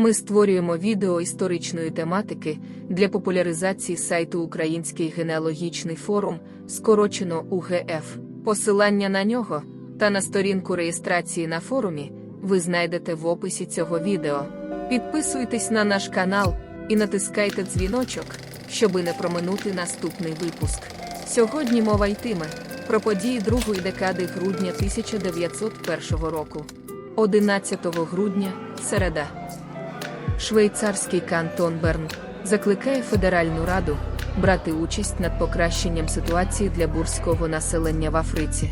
Ми створюємо відео історичної тематики для популяризації сайту Український генеалогічний форум, скорочено УГФ. Посилання на нього та на сторінку реєстрації на форумі ви знайдете в описі цього відео. Підписуйтесь на наш канал і натискайте дзвіночок, щоби не проминути наступний випуск. Сьогодні мова йтиме про події другої декади грудня 1901 року. 11 грудня, середа. Швейцарський кантон Берн закликає Федеральну Раду брати участь над покращенням ситуації для бурського населення в Африці.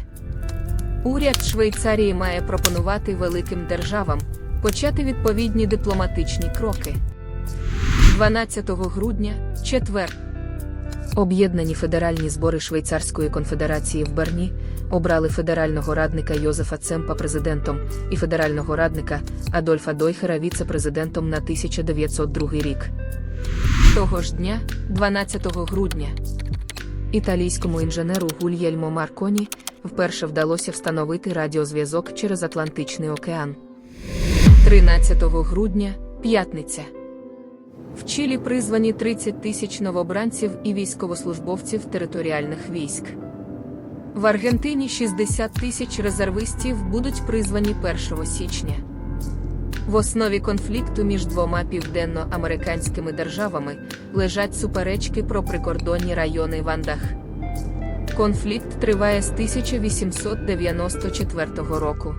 Уряд Швейцарії має пропонувати великим державам почати відповідні дипломатичні кроки. 12 грудня, четвер. Об'єднані федеральні збори Швейцарської конфедерації в Берні обрали федерального радника Йозефа Цемпа президентом і федерального радника Адольфа Дойхера віце-президентом на 1902 рік. Того ж дня, 12 грудня, італійському інженеру Гульєльмо Марконі вперше вдалося встановити радіозв'язок через Атлантичний океан. 13 грудня, п'ятниця. В Чилі призвані 30 тисяч новобранців і військовослужбовців територіальних військ. В Аргентині 60 тисяч резервистів будуть призвані 1 січня. В основі конфлікту між двома південноамериканськими державами лежать суперечки про прикордонні райони Вандах. Конфлікт триває з 1894 року.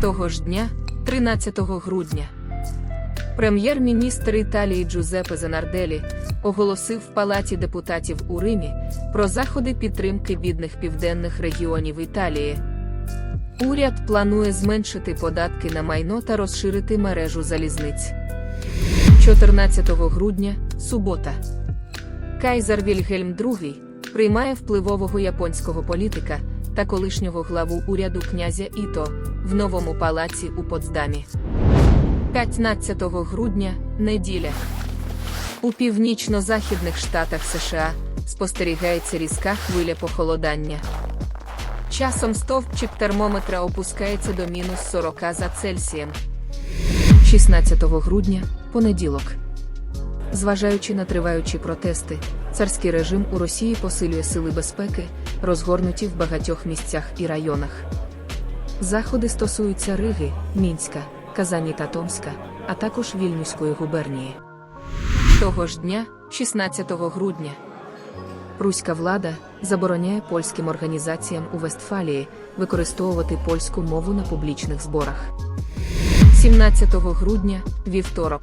Того ж дня, 13 грудня. Прем'єр-міністр Італії Джузеппе Занарделі оголосив в Палаті депутатів у Римі про заходи підтримки бідних південних регіонів Італії. Уряд планує зменшити податки на майно та розширити мережу залізниць. 14 грудня, субота. Кайзер Вільгельм II приймає впливового японського політика та колишнього главу уряду князя Іто в новому палаці у Потсдамі. 15 грудня, неділя. У північно-західних штатах США спостерігається різка хвиля похолодання. Часом стовпчик термометра опускається до мінус 40 за Цельсієм. 16 грудня, понеділок. Зважаючи на триваючі протести, царський режим у Росії посилює сили безпеки, розгорнуті в багатьох місцях і районах. Заходи стосуються Риги, Мінська, Казані та Томська, а також Вільнюської губернії. Того ж дня, 16 грудня, Руська влада забороняє польським організаціям у Вестфалії використовувати польську мову на публічних зборах. 17 грудня, вівторок.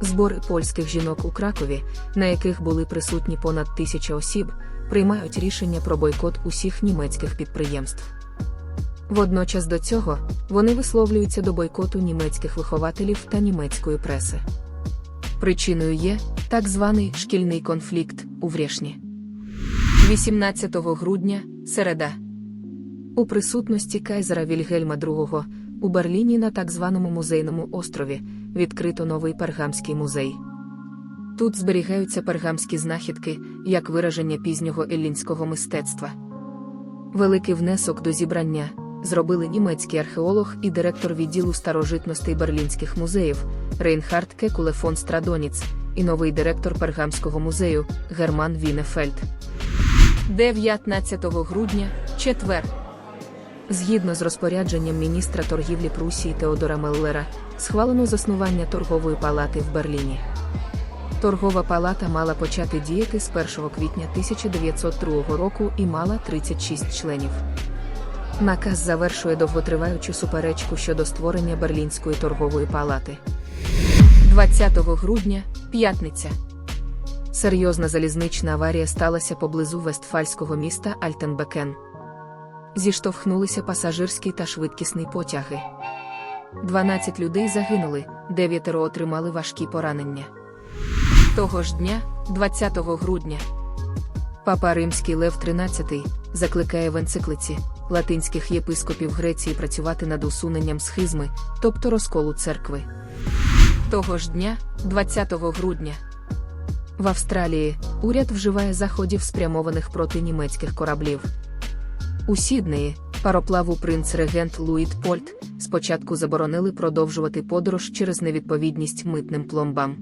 Збори польських жінок у Кракові, на яких були присутні понад тисяча осіб, приймають рішення про бойкот усіх німецьких підприємств. Водночас до цього вони висловлюються до бойкоту німецьких вихователів та німецької преси. Причиною є так званий шкільний конфлікт у Врєшні. 18 грудня, середа. У присутності кайзера Вільгельма II у Берліні на так званому музейному острові відкрито новий пергамський музей. Тут зберігаються пергамські знахідки як вираження пізнього еллінського мистецтва. Великий внесок до зібрання зробили німецький археолог і директор відділу старожитностей берлінських музеїв Рейнхард Кекуле фон Страдоніц і новий директор Пергамського музею Герман Вінефельд. 19 грудня, четвер. Згідно з розпорядженням міністра торгівлі Прусії Теодора Меллера, схвалено заснування торгової палати в Берліні. Торгова палата мала почати діяти з 1 квітня 1902 року і мала 36 членів. Наказ завершує довготриваючу суперечку щодо створення Берлінської торгової палати. 20 грудня, п'ятниця. Серйозна залізнична аварія сталася поблизу вестфальського міста Альтенбекен. Зіштовхнулися пасажирський та швидкісний потяги. 12 людей загинули, дев'ятеро отримали важкі поранення. Того ж дня, 20 грудня, Папа Римський Лев XIII закликає в енциклиці латинських єпископів Греції працювати над усуненням схизми, тобто розколу церкви. Того ж дня, 20 грудня, в Австралії уряд вживає заходів, спрямованих проти німецьких кораблів. У Сіднеї Пароплаву принц-регент Луїд Польт спочатку заборонили продовжувати подорож через невідповідність митним пломбам.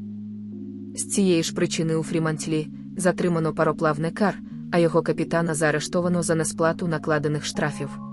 З цієї ж причини у Фрімантлі затримано пароплав Некар, а його капітана заарештовано за несплату накладених штрафів.